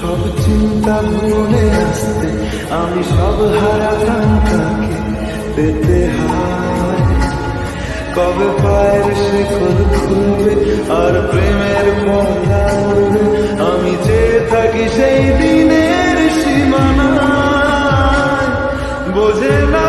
সব চিন্তা ভুলে আসতে আমি সব হারাতাম কাকে পেতে হায়। কবে পায়ের সে শেকল খুলবে আর প্রেমের পথা উড়বে আমি চেয়ে থাকি সেই দিনের সীমানায়। বোঝে না